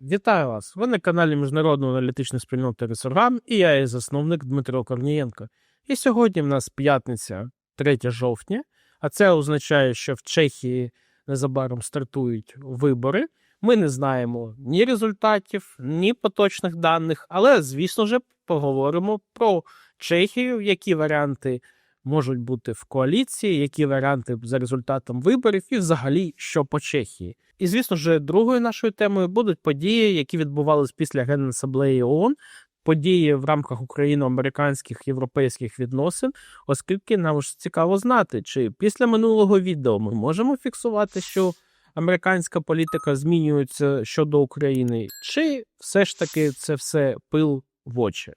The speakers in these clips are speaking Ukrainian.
Вітаю вас! Ви на каналі Міжнародної аналітичної спільноти Ресургам і я її засновник Дмитро Корнієнко. І сьогодні в нас п'ятниця, 3 жовтня, а це означає, що в Чехії незабаром стартують вибори. Ми не знаємо ні результатів, ні поточних даних, але, звісно ж, поговоримо про Чехію, які варіанти можуть бути в коаліції, які варіанти за результатом виборів, і взагалі що по Чехії. І звісно ж, другою нашою темою будуть події, які відбувалися після Генасамблеї ООН, події в рамках україно-американських європейських відносин, оскільки нам ж цікаво знати, чи після минулого відео ми можемо фіксувати, що американська політика змінюється щодо України, чи все ж таки це все пил в очі.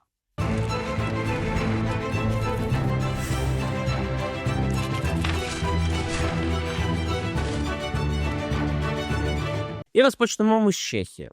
І розпочнемо ми з Чехії,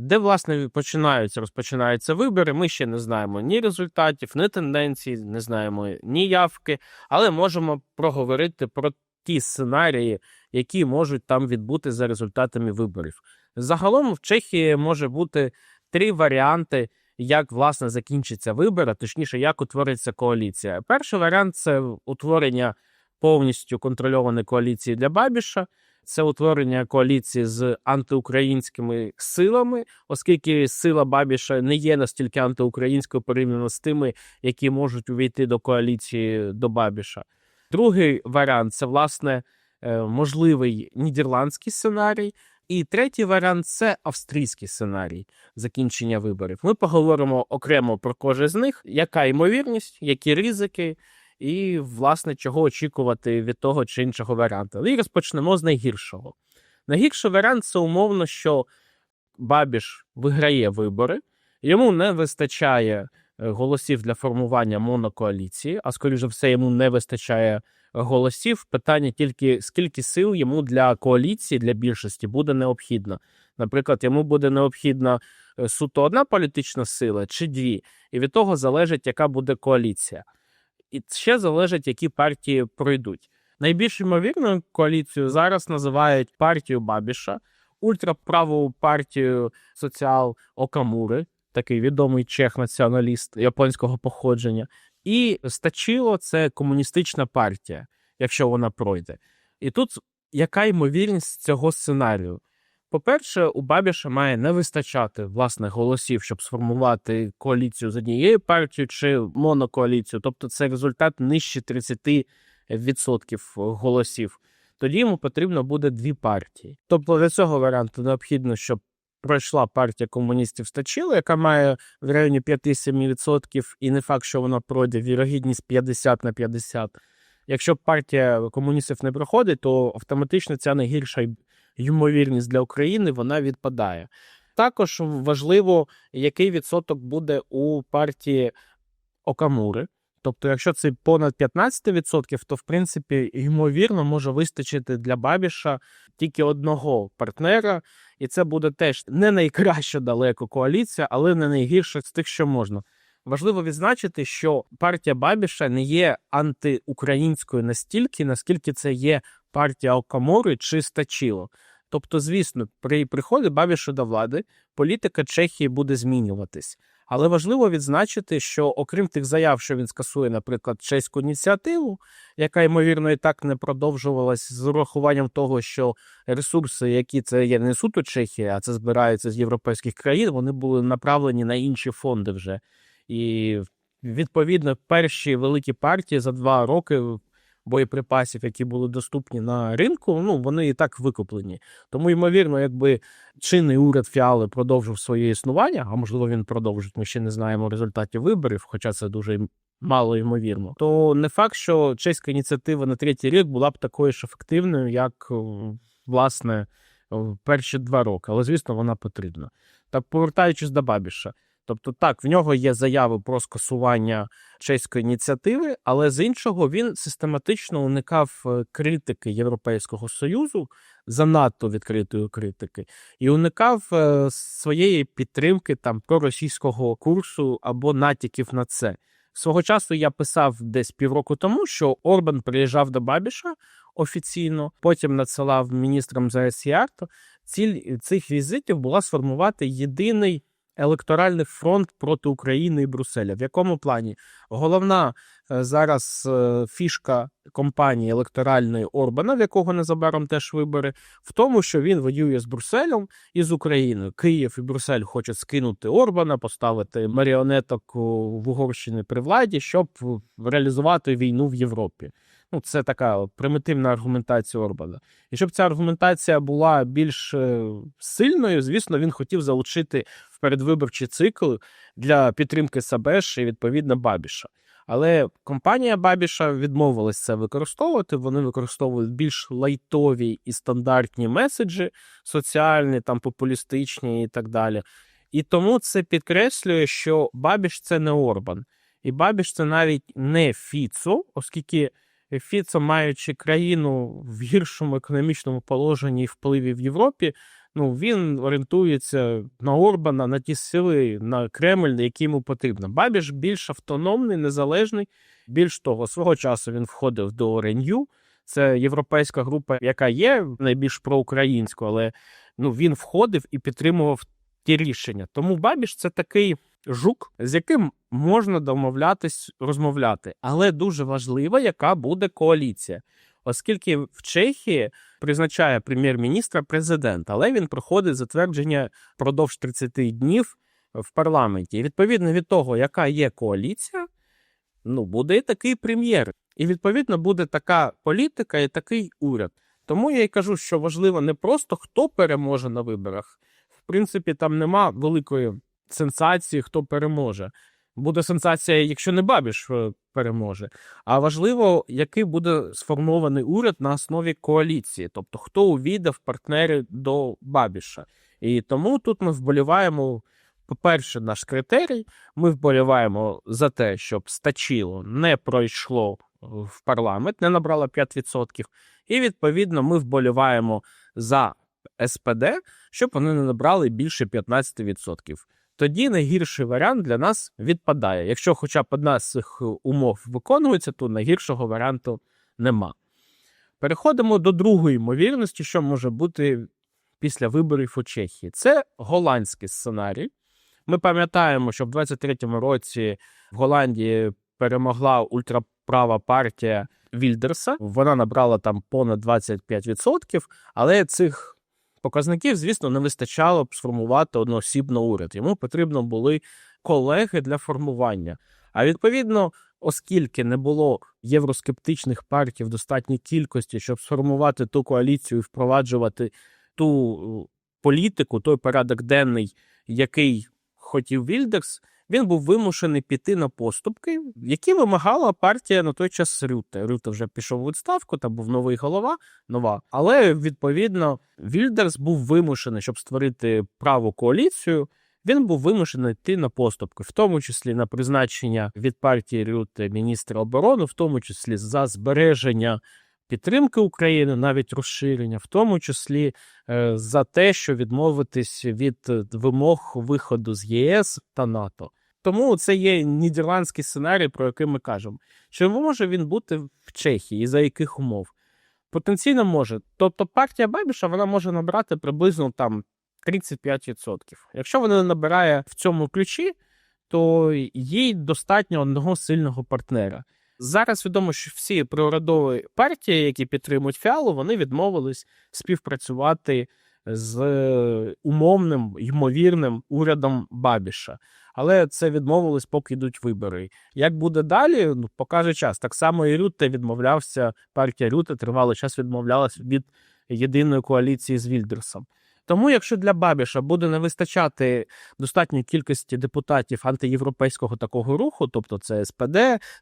де, власне, починаються, розпочинаються вибори. Ми ще не знаємо ні результатів, ні тенденцій, не знаємо ні явки, але можемо проговорити про ті сценарії, які можуть там відбути за результатами виборів. Загалом в Чехії може бути три варіанти, як власне закінчиться вибір, а точніше, як утвориться коаліція. Перший варіант це утворення повністю контрольованої коаліції для Бабіша це утворення коаліції з антиукраїнськими силами, оскільки сила Бабіша не є настільки антиукраїнською порівняно з тими, які можуть увійти до коаліції до Бабіша. Другий варіант це власне е, можливий нідерландський сценарій. І третій варіант це австрійський сценарій закінчення виборів. Ми поговоримо окремо про кожен з них, яка ймовірність, які ризики, і, власне, чого очікувати від того чи іншого варіанту. І розпочнемо з найгіршого. Найгірший варіант це умовно, що Бабіш виграє вибори, йому не вистачає е, голосів для формування монокоаліції, а скоріше все, йому не вистачає голосів. Питання тільки скільки сил йому для коаліції, для більшості буде необхідно. Наприклад, йому буде необхідна е, суто одна політична сила чи дві, і від того залежить, яка буде коаліція і ще залежить, які партії пройдуть. Найбільш ймовірною коаліцією зараз називають партію Бабіша, ультраправу партію соціал Окамури, такий відомий чех-націоналіст японського походження, і Стачило це комуністична партія, якщо вона пройде. І тут яка ймовірність цього сценарію? По-перше, у Бабіша має не вистачати власне голосів, щоб сформувати коаліцію з однією партією чи монокоаліцію, тобто це результат нижче 30% голосів. Тоді йому потрібно буде дві партії. Тобто для цього варіанту необхідно, щоб пройшла партія комуністів Стачило, яка має в районі 5-7%, і не факт, що вона пройде вірогідність 50 на 50. Якщо партія комуністів не проходить, то автоматично ця найгірша ймовірність для України вона відпадає. Також важливо, який відсоток буде у партії Окамури. Тобто, якщо це понад 15%, то в принципі ймовірно може вистачити для Бабіша тільки одного партнера, і це буде теж не найкраща далеко коаліція, але не найгірша з тих, що можна. Важливо відзначити, що партія Бабіша не є антиукраїнською настільки, наскільки це є партія Окамори чи Стачіло. Тобто, звісно, при приході Бабіша до влади політика Чехії буде змінюватись. Але важливо відзначити, що окрім тих заяв, що він скасує, наприклад, чеську ініціативу, яка ймовірно і так не продовжувалась з урахуванням того, що ресурси, які це є не суто Чехія, а це збираються з європейських країн, вони були направлені на інші фонди вже. І відповідно перші великі партії за два роки боєприпасів, які були доступні на ринку, ну вони і так викуплені. Тому, ймовірно, якби чинний уряд Фіали продовжив своє існування, а можливо він продовжить, ми ще не знаємо результатів виборів, хоча це дуже мало ймовірно, то не факт, що чеська ініціатива на третій рік була б такою ж ефективною, як власне перші два роки. Але звісно, вона потрібна. Так повертаючись до Бабіша. Тобто, так, в нього є заяви про скасування чеської ініціативи, але з іншого він систематично уникав е, критики Європейського союзу, занадто відкритої критики, і уникав е, своєї підтримки там проросійського курсу або натяків на це. Свого часу я писав десь півроку тому, що Орбан приїжджав до Бабіша офіційно, потім надсилав міністрам ЗСЄР ціль цих візитів була сформувати єдиний електоральний фронт проти України і Брюсселя. В якому плані? Головна е, зараз е, фішка компанії електоральної Орбана, в якого незабаром теж вибори, в тому, що він воює з Брюсселем і з Україною. Київ і Брюссель хочуть скинути Орбана, поставити маріонеток в Угорщині при владі, щоб реалізувати війну в Європі. Ну, це така примітивна аргументація Орбана. І щоб ця аргументація була більш е, сильною, звісно, він хотів залучити в передвиборчий цикл для підтримки Сабеш і відповідно Бабіша. Але компанія Бабіша відмовилась це використовувати. Вони використовують більш лайтові і стандартні меседжі, соціальні, там популістичні і так далі. І тому це підкреслює, що Бабіш це не Орбан, і Бабіш це навіть не Фіцо, оскільки Фіцо, маючи країну в гіршому економічному положенні і впливі в Європі, ну він орієнтується на Орбана, на ті сили, на Кремль, які йому потрібно. Бабіш більш автономний, незалежний. Більш того, свого часу він входив до Ренью. Це європейська група, яка є найбільш проукраїнською, але ну він входив і підтримував ті рішення. Тому Бабіш це такий жук, з яким можна домовлятись, розмовляти. Але дуже важливо, яка буде коаліція. Оскільки в Чехії призначає прем'єр-міністра президент, але він проходить затвердження впродовж 30 днів в парламенті. І відповідно від того, яка є коаліція, ну буде і такий прем'єр. І відповідно буде така політика і такий уряд. Тому я й кажу, що важливо не просто хто переможе на виборах. В принципі, там нема великої сенсації, хто переможе. Буде сенсація, якщо не Бабіш е, переможе. А важливо, який буде сформований уряд на основі коаліції, тобто хто увійде в партнери до Бабіша. І тому тут ми вболіваємо. По-перше, наш критерій. Ми вболіваємо за те, щоб стачило не пройшло в парламент, не набрало 5%. І відповідно ми вболіваємо за СПД, щоб вони не набрали більше 15%. Тоді найгірший варіант для нас відпадає. Якщо хоча б одна з цих умов виконується, то найгіршого варіанту нема. Переходимо до другої ймовірності, що може бути після виборів у Чехії. Це голландський сценарій. Ми пам'ятаємо, що в 23-му році в Голландії перемогла ультраправа партія Вільдерса. Вона набрала там понад 25%, але цих показників, звісно, не вистачало б сформувати одноосібно уряд. Йому потрібно були колеги для формування. А відповідно, оскільки не було євроскептичних партій в достатній кількості, щоб сформувати ту коаліцію і впроваджувати ту е, політику, той порядок денний, який хотів Вільдерс, він був вимушений піти на поступки, які вимагала партія на той час Рюте. Рюте вже пішов у відставку, там був новий голова, нова. Але відповідно Вільдерс був вимушений, щоб створити праву коаліцію. Він був вимушений йти на поступки, в тому числі на призначення від партії Рюте міністра оборони, в тому числі за збереження підтримки України, навіть розширення, в тому числі е, за те, що відмовитись від вимог виходу з ЄС та НАТО. Тому це є нідерландський сценарій, про який ми кажемо. Чи може він бути в Чехії і за яких умов? Потенційно може. Тобто партія Бабіша вона може набрати приблизно там 35%. Якщо вона набирає в цьому ключі, то їй достатньо одного сильного партнера. Зараз відомо, що всі приурядові партії, які підтримують фіалу, вони відмовились співпрацювати з е, умовним ймовірним урядом Бабіша. Але це відмовилось, поки йдуть вибори. Як буде далі, ну покаже час. Так само і Рюте відмовлявся. Партія Рюте тривалий час відмовлялась від єдиної коаліції з Вільдерсом. Тому, якщо для Бабіша буде не вистачати достатньої кількості депутатів антиєвропейського такого руху, тобто це СПД,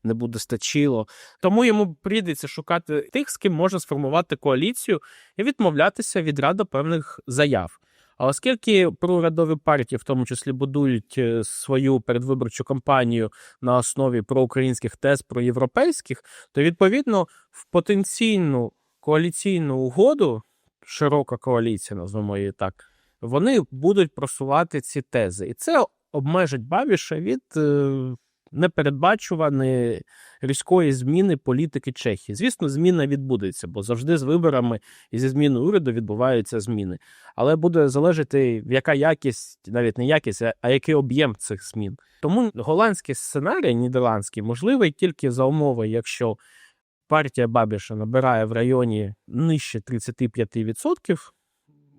не буде стачило, тому йому прийдеться шукати тих, з ким можна сформувати коаліцію і відмовлятися від ряду певних заяв. А оскільки проурядові партії, в тому числі, будують е, свою передвиборчу кампанію на основі проукраїнських тез, проєвропейських, то відповідно в потенційну коаліційну угоду широка коаліція, назвемо її так, вони будуть просувати ці тези. І це обмежить Бабіша від е, непередбачуваної різкої зміни політики Чехії. Звісно, зміна відбудеться, бо завжди з виборами і зі зміною уряду відбуваються зміни. Але буде залежати, яка якість, навіть не якість, а- а який об'єм цих змін. Тому голландський сценарій, нідерландський, можливий тільки за умови, якщо партія Бабіша набирає в районі нижче 35%,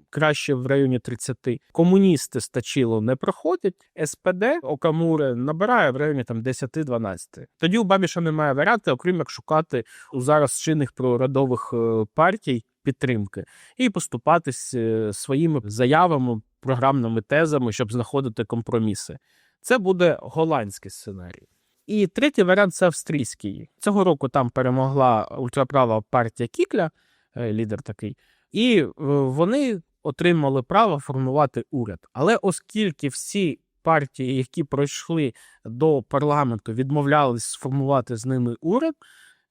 краще в районі 30%. Комуністи з Тачіло не проходять. СПД Окамуре набирає в районі там 10-12. Тоді у Бабіша немає варіанти, окрім як шукати у зараз чинних прорядових е, партій підтримки і поступатись е, своїми заявами, програмними тезами, щоб знаходити компроміси. Це буде голландський сценарій. І третій варіант це австрійський. Цього року там перемогла ультраправа партія Кікля, е, лідер такий, і е, вони отримали право формувати уряд. Але оскільки всі партії, які пройшли до парламенту, відмовлялись сформувати з ними уряд,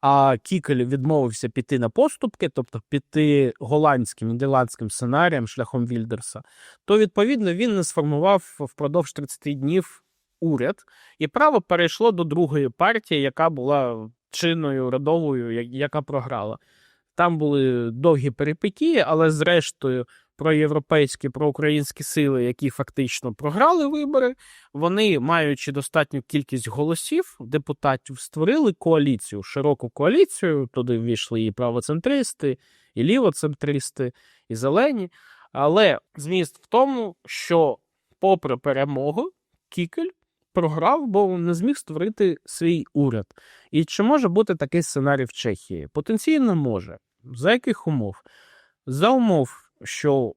а Кікель відмовився піти на поступки, тобто піти голландським нідерландським сценарієм шляхом Вільдерса, то відповідно він не сформував впродовж 30 днів уряд, і право перейшло до другої партії, яка була чинною радовою, яка програла. Там були довгі перипетії, але зрештою проєвропейські, проукраїнські сили, які фактично програли вибори, вони, маючи достатню кількість голосів, депутатів, створили коаліцію, широку коаліцію. Туди ввійшли і правоцентристи, і лівоцентристи, і зелені. Але зміст в тому, що, попри перемогу, Кікель програв, бо не зміг створити свій уряд. І чи може бути такий сценарій в Чехії? Потенційно може. За яких умов? За умов, що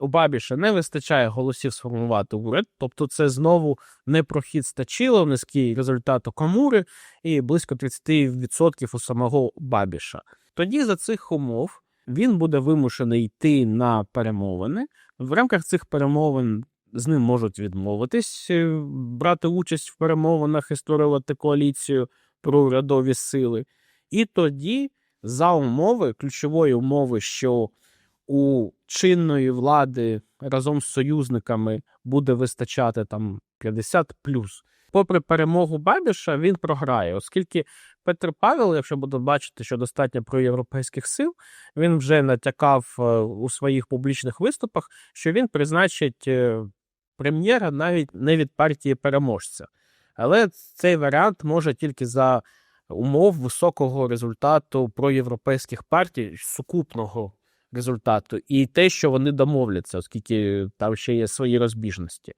у Бабіша не вистачає голосів сформувати уряд, тобто це знову не прохід стачило, низький результат Камури і близько 30% у самого Бабіша. Тоді за цих умов він буде вимушений йти на перемовини. В рамках цих перемовин з ним можуть відмовитись, е, брати участь в перемовинах і створювати коаліцію про урядові сили. І тоді, за умови, ключової умови, що у чинної влади разом з союзниками буде вистачати там 50 плюс. Попри перемогу Бабіша, він програє, оскільки Петр Павел, якщо буде бачити, що достатньо проєвропейських сил, він вже натякав е, у своїх публічних виступах, що він призначить е, прем'єра навіть не від партії переможця. Але цей варіант може тільки за умов високого результату проєвропейських партій, сукупного результату, і те, що вони домовляться, оскільки там ще є свої розбіжності.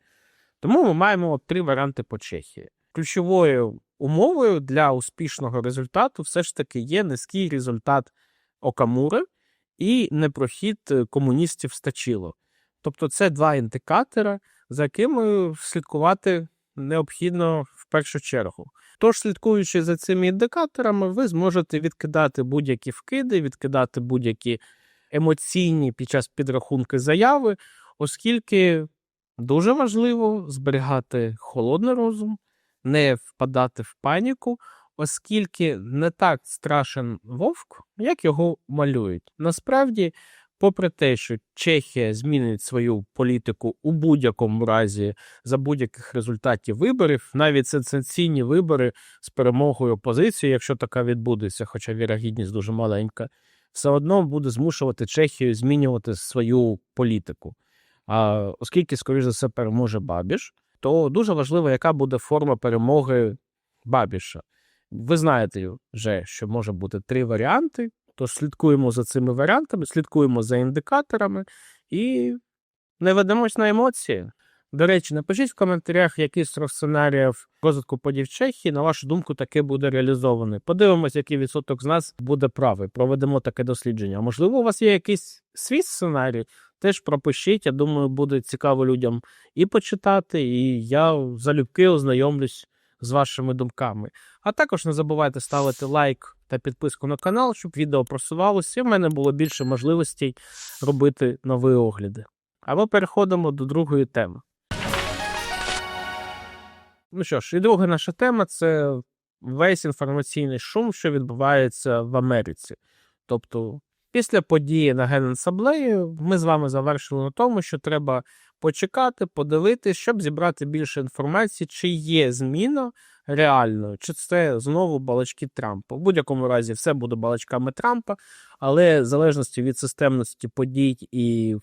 Тому ми маємо три варіанти по Чехії. Ключовою умовою для успішного результату все ж таки є низький результат Окамури і непрохід е, комуністів стачило. Тобто це два індикатори, за якими слідкувати необхідно в першу чергу. Тож, слідкуючи за цими індикаторами, ви зможете відкидати будь-які вкиди, відкидати будь-які емоційні під час підрахунки заяви, оскільки дуже важливо зберігати холодний розум, не впадати в паніку, оскільки не так страшен вовк, як його малюють. Насправді, попри те, що Чехія змінить свою політику у будь-якому разі за будь-яких результатів виборів, навіть сенсаційні вибори з перемогою опозиції, якщо така відбудеться, хоча вірогідність дуже маленька, все одно буде змушувати Чехію змінювати свою політику. А оскільки, скоріш за все, переможе Бабіш, то дуже важливо, яка буде форма перемоги Бабіша. Ви знаєте вже, що може бути три варіанти. Тож слідкуємо за цими варіантами, слідкуємо за індикаторами і не ведемось на емоції. До речі, напишіть в коментарях, який з сценаріїв розвитку подій в Чехії, на вашу думку, таке буде реалізований. Подивимось, який відсоток з нас буде правий. Проведемо таке дослідження. Можливо, у вас є якийсь свій сценарій, теж пропишіть. Я думаю, буде цікаво людям і почитати, і я залюбки ознайомлюсь з вашими думками. А також не забувайте ставити лайк та підписку на канал, щоб відео просувалося, і в мене було більше можливостей робити нові огляди. А ми переходимо до другої теми. Ну що ж, і друга наша тема це весь інформаційний шум, що відбувається в Америці. Тобто Після події на Генасаблеї ми з вами завершили на тому, що треба почекати, подивитись, щоб зібрати більше інформації, чи є зміна реальною, чи це знову балачки Трампа. В будь-якому разі все буде балачками Трампа, але в залежності від системності подій і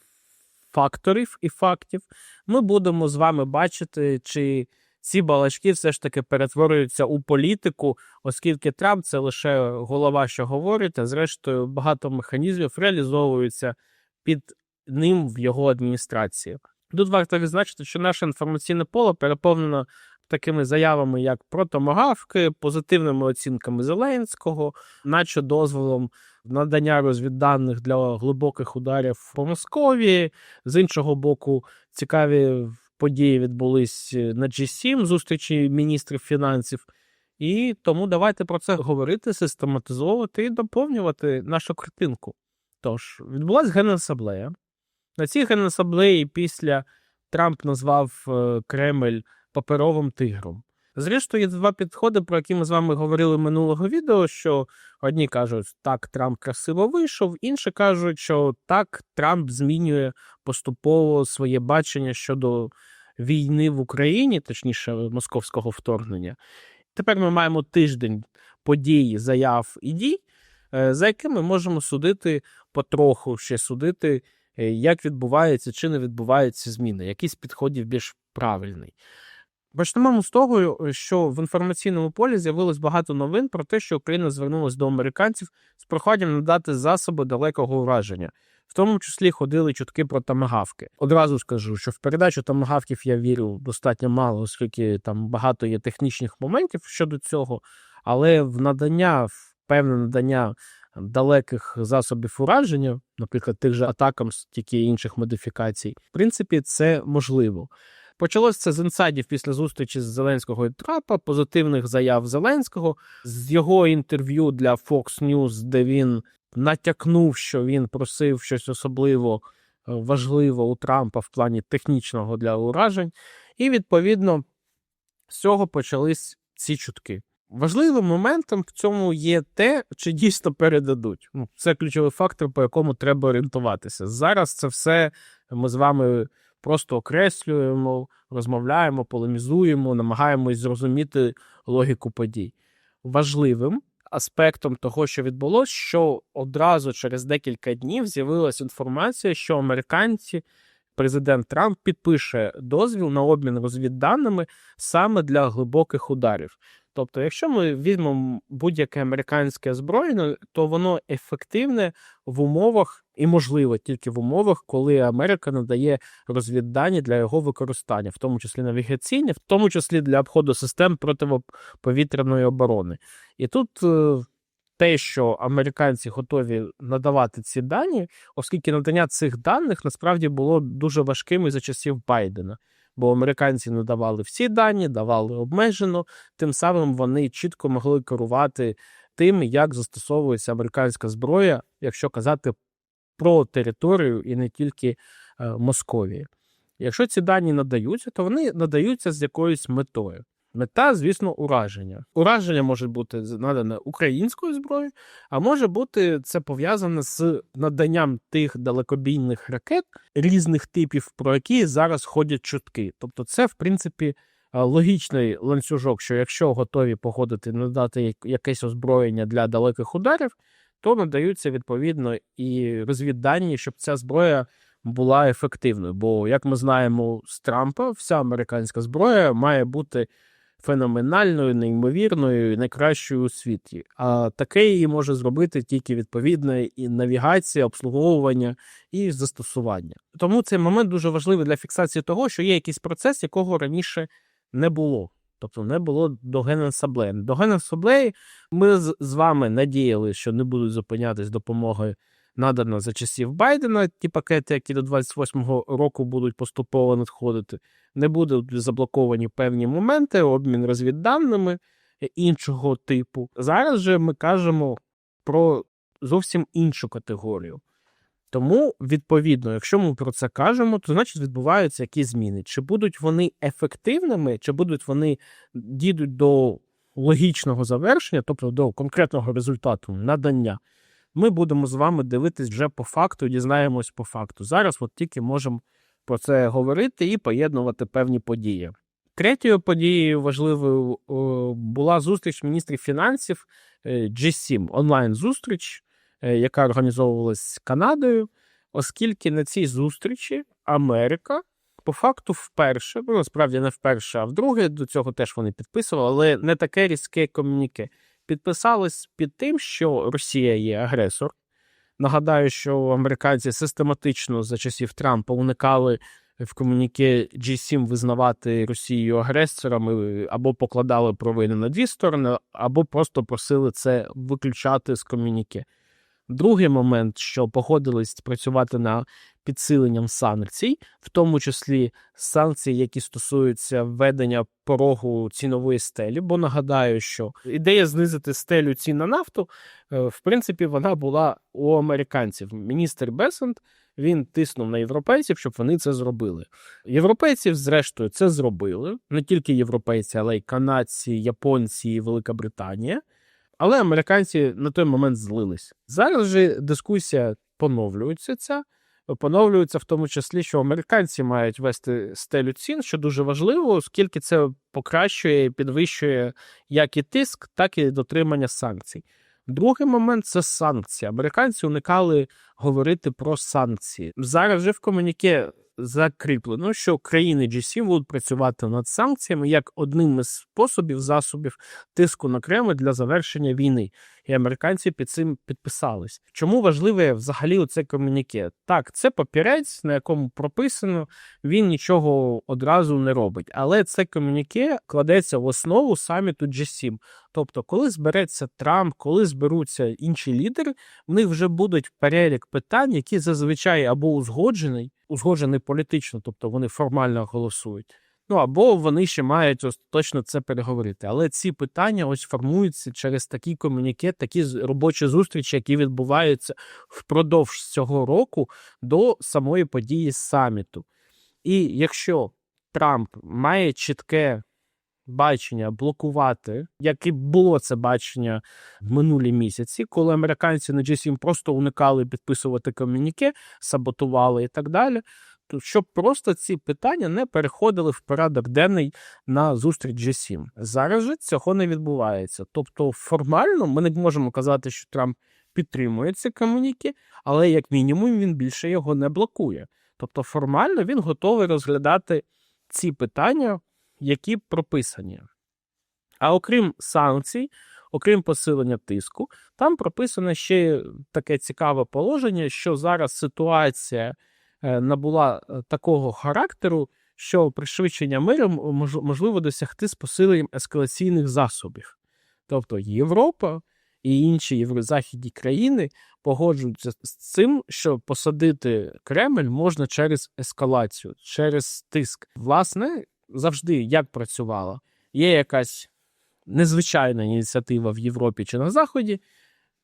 факторів і фактів, ми будемо з вами бачити, чи ці балачки все ж таки перетворюються у політику, оскільки Трамп це лише голова, що говорить, а зрештою багато механізмів реалізовуються під ним в його адміністрації. Тут варто відзначити, що наше інформаційне поле переповнено такими заявами, як про томагавки, позитивними оцінками Зеленського, наче дозволом надання розвідданих для глибоких ударів по Московії. З іншого боку, цікаві події відбулись на G7, зустрічі міністрів фінансів. І тому давайте про це говорити, систематизовувати і доповнювати нашу картинку. Тож, відбулася Генасаблея. На цій генасаблеї після Трамп назвав е, Кремль паперовим тигром. Зрештою, є два підходи, про які ми з вами говорили минулого відео. Що одні кажуть, так, Трамп красиво вийшов, інші кажуть, що так, Трамп змінює поступово своє бачення щодо війни в Україні, точніше, московського вторгнення. Тепер ми маємо тиждень подій, заяв і дій, е, за якими можемо судити потроху ще судити, е, як відбувається чи не відбуваються зміни, якийсь підходів більш правильний. Почнемо з того, що в інформаційному полі з'явилось багато новин про те, що Україна звернулася до американців з проханням надати засоби далекого ураження. В тому числі ходили чутки про тамагавки. Одразу скажу, що в передачу тамагавків я вірю достатньо мало, оскільки там багато є технічних моментів щодо цього, але в надання, в певне надання далеких засобів ураження, наприклад, тих же атакам, тільки інших модифікацій, в принципі, це можливо. Почалося це з інсайдів після зустрічі з Зеленського і Трампа, позитивних заяв Зеленського, з його інтерв'ю для Fox News, де він натякнув, що він просив щось особливо е, важливе у Трампа в плані технічного для уражень. І відповідно з цього почались ці чутки. Важливим моментом в цьому є те, чи дійсно передадуть. Ну, Це ключовий фактор, по якому треба орієнтуватися. Зараз це все ми з вами просто окреслюємо, розмовляємо, полемізуємо, намагаємось зрозуміти логіку подій. Важливим аспектом того, що відбулося, що одразу через декілька днів з'явилася інформація, що американці, президент Трамп підпише дозвіл на обмін розвідданими саме для глибоких ударів. Тобто, якщо ми візьмемо будь-яке американське озброєння, то воно ефективне в умовах і можливо тільки в умовах, коли Америка надає розвіддані для його використання, в тому числі навігаційні, в тому числі для обходу систем протиповітряної оборони. І тут е, те, що американці готові надавати ці дані, оскільки надання цих даних насправді було дуже важким і за часів Байдена бо американці не давали всі дані, давали обмежено. Тим самим вони чітко могли керувати тим, як застосовується американська зброя, якщо казати про територію і не тільки е, Московії. Якщо ці дані надаються, то вони надаються з якоюсь метою. Мета, звісно, ураження. Ураження може бути надане українською зброєю, а може бути це пов'язане з наданням тих далекобійних ракет різних типів, про які зараз ходять чутки. Тобто, це, в принципі, логічний ланцюжок, що якщо готові погодити надати якесь озброєння для далеких ударів, то надаються відповідно і розвіддані, щоб ця зброя. Була ефективною, бо як ми знаємо з Трампа, вся американська зброя має бути феноменальною, неймовірною, найкращою у світі. А таке її може зробити тільки відповідна і навігація, обслуговування і застосування. Тому цей момент дуже важливий для фіксації того, що є якийсь процес, якого раніше не було. Тобто не було до Генасаблеї. До Генасаблеї ми з вами надіялися, що не будуть зупинятись допомогою надано за часів Байдена. Ті пакети, які до 28-го року будуть поступово надходити, не будуть заблоковані певні моменти, обмін розвідданими іншого типу. Зараз же ми кажемо про зовсім іншу категорію. Тому, відповідно, якщо ми про це кажемо, то значить відбуваються якісь зміни. Чи будуть вони ефективними, чи будуть вони дійдуть до логічного завершення, тобто до конкретного результату надання Ми будемо з вами дивитись вже по факту, дізнаємось по факту. Зараз от тільки можемо про це говорити і поєднувати певні події. Третьою подією важливою була зустріч міністрів фінансів е, G7, онлайн-зустріч, е, яка організовувалась Канадою, оскільки на цій зустрічі Америка по факту вперше, ну насправді не вперше, а вдруге до цього теж вони підписували, але не таке різке ком'юніке. Підписались під тим, що Росія є агресор. Нагадаю, що американці систематично за часів Трампа уникали в ком'юніке G7 визнавати Росію агресорами або покладали провини на дві сторони, або просто просили це виключати з ком'юніке. Другий момент, що погодились працювати на підсиленням санкцій, в тому числі санкції, які стосуються введення порогу цінової стелі. Бо нагадаю, що ідея знизити стелю цін на нафту, е, в принципі, вона була у американців. Міністр Бесент він тиснув на європейців, щоб вони це зробили. Європейці, зрештою, це зробили не тільки європейці, але й канадці, японці, і Велика Британія. Але американці на той момент злились. Зараз же дискусія поновлюється ця. Поновлюється в тому числі, що американці мають вести стелю цін, що дуже важливо, оскільки це покращує і підвищує як і тиск, так і дотримання санкцій. Другий момент це санкції. Американці уникали говорити про санкції. Зараз вже в комуніке закріплено, що країни G7 будуть працювати над санкціями як одним із способів засобів тиску на Кремль для завершення війни. І американці під цим підписались. Чому важливе взагалі оце комуніке? Так, це папірець, на якому прописано, він нічого одразу не робить. Але це комуніке кладеться в основу саміту G7. Тобто, коли збереться Трамп, коли зберуться інші лідери, в них вже будуть перелік питань, які зазвичай або узгоджений, узгоджений політично, тобто вони формально голосують. Ну або вони ще мають точно це переговорити. Але ці питання ось формуються через такі комуніке, такі робочі зустрічі, які відбуваються впродовж цього року до самої події саміту. І якщо Трамп має чітке бачення блокувати, як і було це бачення в минулі місяці, коли американці на G7 просто уникали підписувати комуніке, саботували і так далі. То щоб просто ці питання не переходили в порядок денний на зустріч G7. Зараз же цього не відбувається. Тобто, формально ми не можемо казати, що Трамп підтримує ці комуніки, але як мінімум він більше його не блокує. Тобто, формально він готовий розглядати ці питання які прописані. А окрім санкцій, окрім посилення тиску, там прописано ще таке цікаве положення, що зараз ситуація е, набула е, такого характеру, що пришвидшення миру можливо досягти з посиленням ескалаційних засобів. Тобто Європа і інші єврозахідні країни погоджуються з цим, що посадити Кремль можна через ескалацію, через тиск. Власне, завжди як працювала. Є якась незвичайна ініціатива в Європі чи на Заході.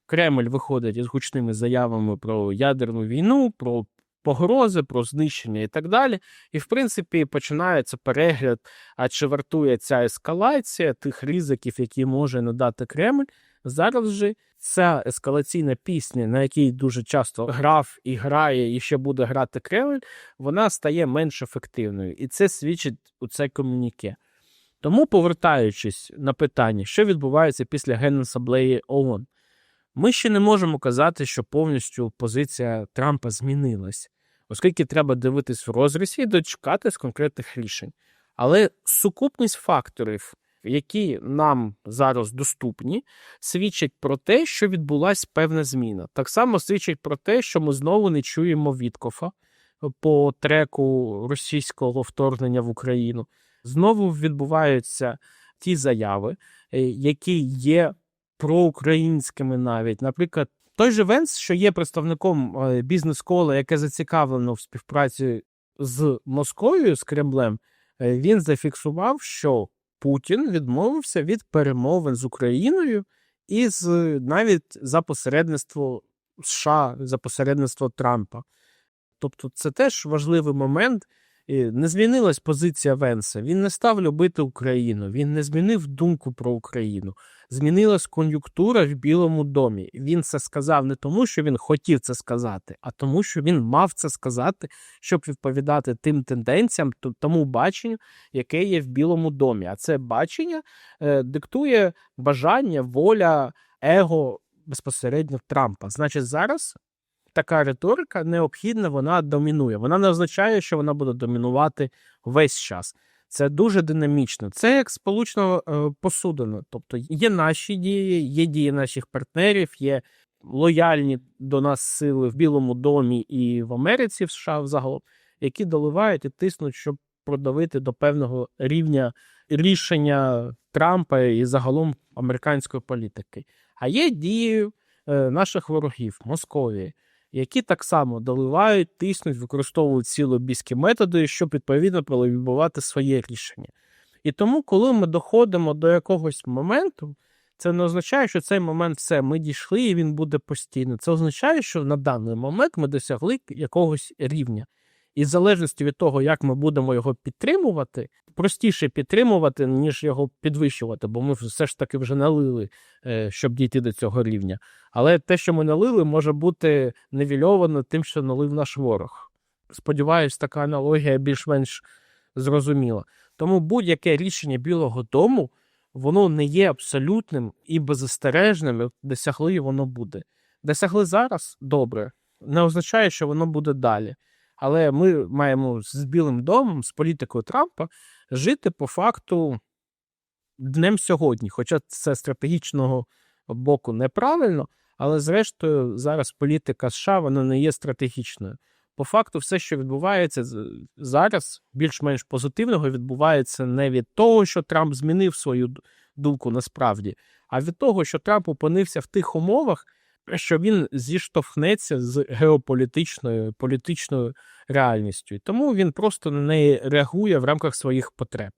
Кремль виходить із гучними заявами про ядерну війну, про погрози, про знищення і так далі. І, в принципі, починається перегляд, а чи вартує ця ескалація тих ризиків, які може надати Кремль. Зараз же ця ескалаційна пісня, на якій дуже часто грав і грає, і ще буде грати Кремль, вона стає менш ефективною. І це свідчить у це комуніке. Тому, повертаючись на питання, що відбувається після Генасаблеї ООН, ми ще не можемо казати, що повністю позиція Трампа змінилась, оскільки треба дивитись в розрізі і дочекатись конкретних рішень. Але сукупність факторів, які нам зараз доступні, свідчать про те, що відбулася певна зміна. Так само свідчить про те, що ми знову не чуємо Віткофа по треку російського вторгнення в Україну. Знову відбуваються ті заяви, е, які є проукраїнськими навіть. Наприклад, той же Венс, що є представником е, бізнес-кола, яке зацікавлено в співпраці з Москвою, з Кремлем, е, він зафіксував, що Путін відмовився від перемовин з Україною і з навіть за посередництво США, за посередництво Трампа. Тобто, це теж важливий момент, не змінилась позиція Венса. Він не став любити Україну, він не змінив думку про Україну. Змінилась кон'юнктура в Білому домі. Він це сказав не тому, що він хотів це сказати, а тому, що він мав це сказати, щоб відповідати тим тенденціям, тому баченню, яке є в Білому домі. А це бачення е, диктує бажання, воля, его безпосередньо Трампа. Значить, зараз така риторика необхідна, вона домінує. Вона не означає, що вона буде домінувати весь час. Це дуже динамічно. Це як сполучно е, посудено. Тобто є наші дії, є дії наших партнерів, є лояльні до нас сили в Білому домі і в Америці, в США взагалом, які доливають і тиснуть, щоб продавити до певного рівня рішення Трампа і загалом американської політики. А є дії е, наших ворогів Московії, які так само доливають, тиснуть, використовують ці лобійські методи, щоб відповідно пролобібувати своє рішення. І тому, коли ми доходимо до якогось моменту, це не означає, що цей момент все, ми дійшли і він буде постійно. Це означає, що на даний момент ми досягли якогось рівня. І в залежності від того, як ми будемо його підтримувати, простіше підтримувати, ніж його підвищувати, бо ми все ж таки вже налили, е, щоб дійти до цього рівня. Але те, що ми налили, може бути невільовано тим, що налив наш ворог. Сподіваюсь, така аналогія більш-менш зрозуміла. Тому будь-яке рішення Білого Дому воно не є абсолютним і беззастережним, досягли воно буде. Досягли зараз добре, не означає, що воно буде далі. Але ми маємо з Білим домом, з політикою Трампа жити по факту днем сьогодні. Хоча це стратегічного боку неправильно, але зрештою зараз політика США вона не є стратегічною. По факту, все, що відбувається зараз, більш-менш позитивного, відбувається не від того, що Трамп змінив свою думку насправді, а від того, що Трамп опинився в тих умовах, що він зіштовхнеться з геополітичною політичною реальністю. Тому він просто на неї реагує в рамках своїх потреб.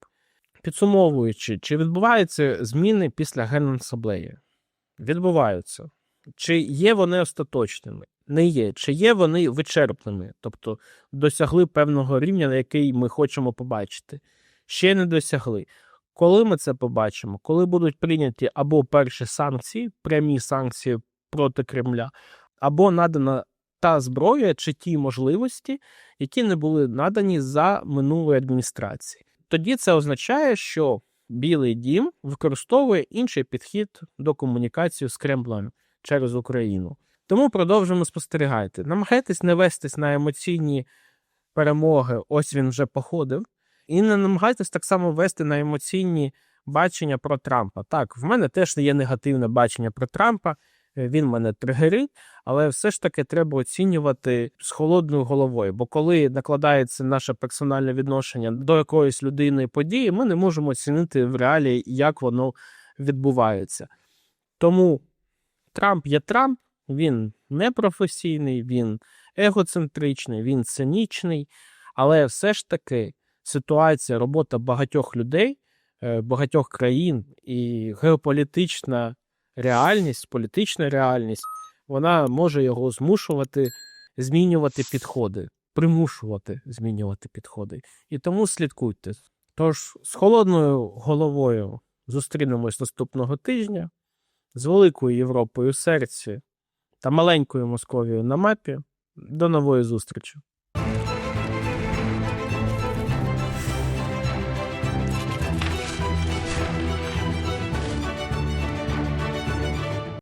Підсумовуючи, чи відбуваються зміни після генасаблеї? Відбуваються. Чи є вони остаточними? Не є. Чи є вони вичерпними, тобто досягли певного рівня, на який ми хочемо побачити? Ще не досягли. Коли ми це побачимо? Коли будуть прийняті або перші санкції, прямі санкції проти Кремля, або надана та зброя чи ті можливості, які не були надані за минулої адміністрації. Тоді це означає, що Білий дім використовує інший підхід до комунікації з Кремлем через Україну. Тому продовжуємо спостерігати. Намагайтесь не вестись на емоційні перемоги, ось він вже походив, і не намагайтесь так само вести на емоційні бачення про Трампа. Так, в мене теж є негативне бачення про Трампа, він мене тригерить, але все ж таки треба оцінювати з холодною головою. Бо коли накладається наше персональне відношення до якоїсь людини події, ми не можемо оцінити в реалії, як воно відбувається. Тому Трамп є Трамп, він непрофесійний, він егоцентричний, він цинічний, але все ж таки ситуація, робота багатьох людей, е, багатьох країн і геополітична реальність, політична реальність, вона може його змушувати змінювати підходи, примушувати змінювати підходи. І тому слідкуйте. Тож з холодною головою зустрінемось наступного тижня, з великою Європою в серці та маленькою Московією на мапі. До нової зустрічі!